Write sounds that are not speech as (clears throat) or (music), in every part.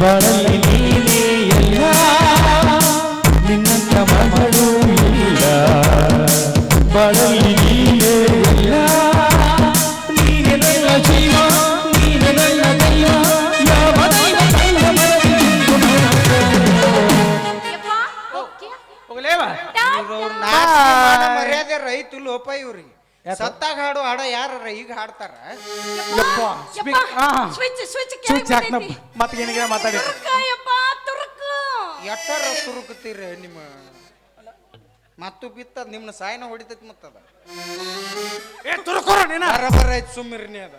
ಬರಲಿ ನೀನೇ ಎಲ್ಲ. ನಿನ್ನಂತ ಮಗಳು ಇಲ್ಲ. ಬರಲಿ ನೀನೇ ಎಲ್ಲ. ನೀನೆ ನನ್ನ ಜೀವ ನೀನೆ ನನ್ನ ದೈವ. ಯಾವ ದೈವ ನನ್ನ ಮರ್ಯಾದೆ ರೈತು ಲೋಪ ಇವ್ರಿಗೆ. ಸತ್ತಾಗ ಹಾಡು ಹಾಡ ಯಾರ ಈಗ ಹಾಡ್ತಾರ. ಯಪ್ಪ ಸ್ವಿಚ್ ಸ್ವಿಚ್ ಸ್ವಿಚ್ ಹಾಕ್ನ ಮತ್ತೆ ಏನಿಗೆ ಮಾತಾಡಿ. ಎಟ್ಟರ ತುರುಕುತ್ತೀರಿ ನಿಮ್ಮ? ಮತ್ತು ಬಿತ್ತ ನಿಮ್ನ ಸಾಯನ ಹೊಡಿತೈತಿ ಮತ್ತದ ಏ ತುರ್ಕೋರ ನೀನ. ಬರಬರ ಐತ್ ಸುಮ್ಮಿರಿ ಅದ.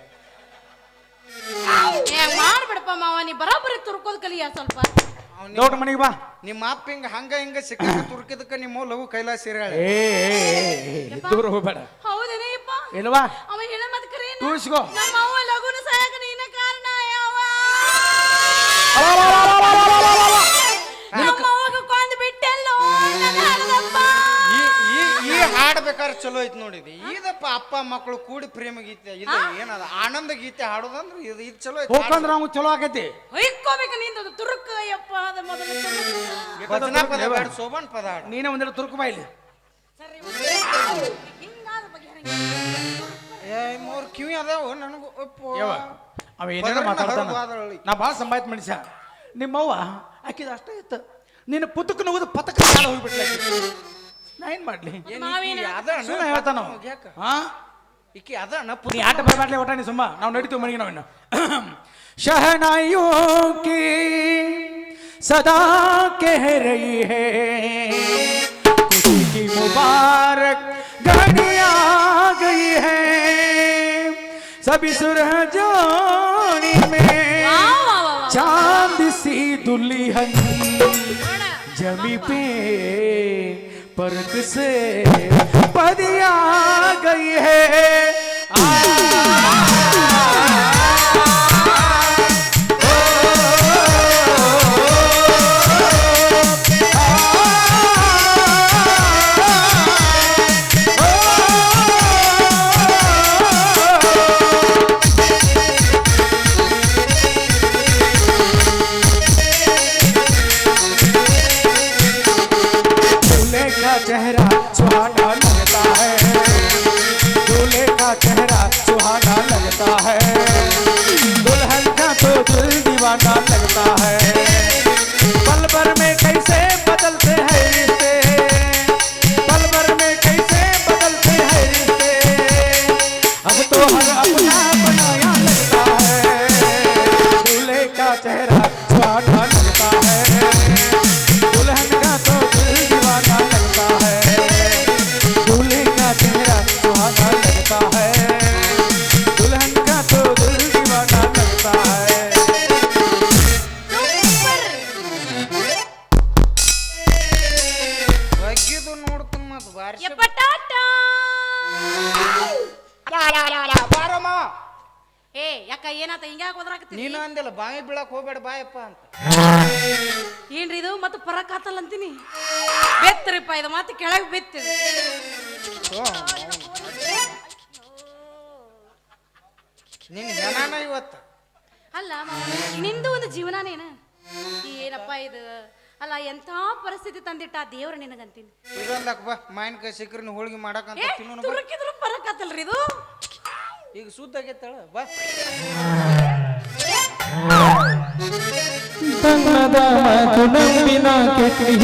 ಏ ಮಾಡ್ಬಿಡಪ್ಪ ಮಾವ ನೀ ಬರೋಬ್ಬರಿ ತುರ್ಕೋದ್ ಕಲಿಯ ಸ್ವಲ್ಪ. ನೋಡ್ ಮನೆಗೆ ಬಾ. ನಿಮ್ಮ ಅಪ್ಪ ಹಿಂಗ ಹಂಗ ಹಿಂಗ ಸಿಕ್ಕ ತುರ್ಕಿದಕ್ಕ ನಿಮ್ಮ ಲಘು ಕೈಲಾಸ ಇರಾಳೆ ಏ ದೂರ ಹೋಗ್ಬೇಡ. ಇಲ್ವಾ ಅವ ಹೇಳ ಮತ್ ಕರೆ ತೂಸ್ಕೋ ನಮ್ಮ ಅವ್ವ ಲಗುನ ಸಾಯಕ ನೀನ ಕಾರಣ ಯಾವ ನಮ್ಮ ಅವ್ವಗ ಕೊಂದ್ ಬಿಟ್ಟೆಲ್ಲೋ ನನ್ನ ಹರದಪ್ಪ. ಈ ಈ ಈ ಹಾಡ್ ಬೇಕಾದ್ರೆ ಚಲೋ ಐತಿ ನೋಡಿದಿ ಇದಪ್ಪ ಅಪ್ಪ ಮಕ್ಕಳು ಕೂಡಿ ಪ್ರೇಮ ಗೀತೆ ಇದು ಏನದ ಆನಂದ ಗೀತೆ ಹಾಡೋದಂದ್ರೆ ಇದು ಇದು ಚಲೋ ಐತಿ ಹೋಗ್ಕಂದ್ರ ನಾವು ಚಲೋ ಆಕೈತಿ ಹೊಯ್ಕೋಬೇಕು ನಿಂದು ತುರುಕ ಯಪ್ಪ ಅದ ಮೊದಲು ತುರುಕ. ಭಜನಾ ಪದ ಬೇಡ ಸೋಬನ್ ಪದ ಹಾಡು ನೀನೇ ಒಂದೆರಡು ತುರ್ಕು ಬಾಯಿಲಿ ಸರಿ ಹಿಂಗಾದ ಬಗೆ ಏ ಮೂರ್ ಕಿವಿ ಅದಾವ ನನಗೂ ಅಪ್ಪೋ. ಯವ್ವ ಅವ ಏನೇನೋ ಪದರನ್ನ ಮಾತಾಡ್ತಾನ ಹರಿದು ಹೋದ್ರಳ್ಳಿ. ನಾ ಭಾಳ ಸಂಬಾಯ್ತ ಮನುಷ್ಯ ನಿಮ್ಮವ್ವ ಆಕಿದ ಅಷ್ಟೇ ಇತ್ತು ನಿನ್ನ ಪುತ್ತಕ ನುಗ್ದು ಪತಕ ಕಾಲ ಹೋಗ್ಬಿಟ್ಲ ಆಕಿ. ನಾ ಏನ್ ಮಾಡ್ಲಿ ಏನ್ ಮಾವಿನ ಈಕಿ ಅದಣ್ಣ? ಸುಮ್ಮನೆ ಹೇಳ್ತಾನ ಅವ. ಯಾಕ? ಹಾ ಈಕಿ ಅದಣ್ಣ ಪುತ್- ನೀ ಆಟ ಬರಬಾರ್ಲಿ ಒಟ್ಟ ನೀ ಸುಮ್ಮ ನಾವು ನಡೀತೀವಿ ಮನೆಗೆ ನಾವಿನ್ನು (clears throat) शहनाइयों की सदा कह रही है खुशी की मुबारक सभी सुरह जानी में। चाँद सी दुल्हन जमी पे परक से पदिया गई है। का चेहरा सुहाना लगता है। दूल्हे का चेहरा सुहाना लगता है। दुल्हन का तो दिल दीवाना लगता है। में कैसे बदलते हैं रिश्ते? में कैसे बदलते हैं रिश्ते? अब तो हर अपना बनाया लगता है। दूल्हे का चेहरा ಯಾಕ ಏನಾತ ಯಾಕೆ ನೀನು ಅಂದಿಲ್ಲ ಬಾಯಿ ಬೀಳಕ್ ಹೋಗ್ಬೇಡ ಬಾಯಪ್ಪ ಅಂತ. ಏನ್ರಿ ಇದು? ಮತ್ತೆ ಪರಕಾತಲ್ಲ ಅಂತೀನಿ. ಬೆತ್ತರಿಪ್ಪ ಇದು ಮತ್ತೆ ಕೆಳಗೆ ಬೆತ್ತಿದೆ. ನಿನ್ ಜನಾನ ಇವತ್ತು? ಅಲ್ಲ ಮಾವ, ನಿಂದು ಒಂದು ಜೀವನಾನೇನ? ಏನಪ್ಪ ಇದು? ಅಲ್ಲ ಎಂಥ ಪರಿಸ್ಥಿತಿ ತಂದಿಟ್ಟ ದೇವ್ರ ನಿನಗಂತೀನಿ? ಇದೊಂದಕ್ ಬಾ ಮಾವಿನಕಾಯಿ ಸಿಕ್ಕ್ರಿ ಹೋಳಿಗೆ ಮಾಡಕಂತ ಏ ತಿನ್ನೋಣ ಬಾ. ತುರುಕಿದ್ರು ಪರಕಾತಲ್ರಿ ಇದು? ಈಗ ಸುದ್ದ ಆಗೈತಳ ಬಾ. ತನ್ನದ ಮಾತು ನಂಬಿನ ಕೆಟ್ಟಿ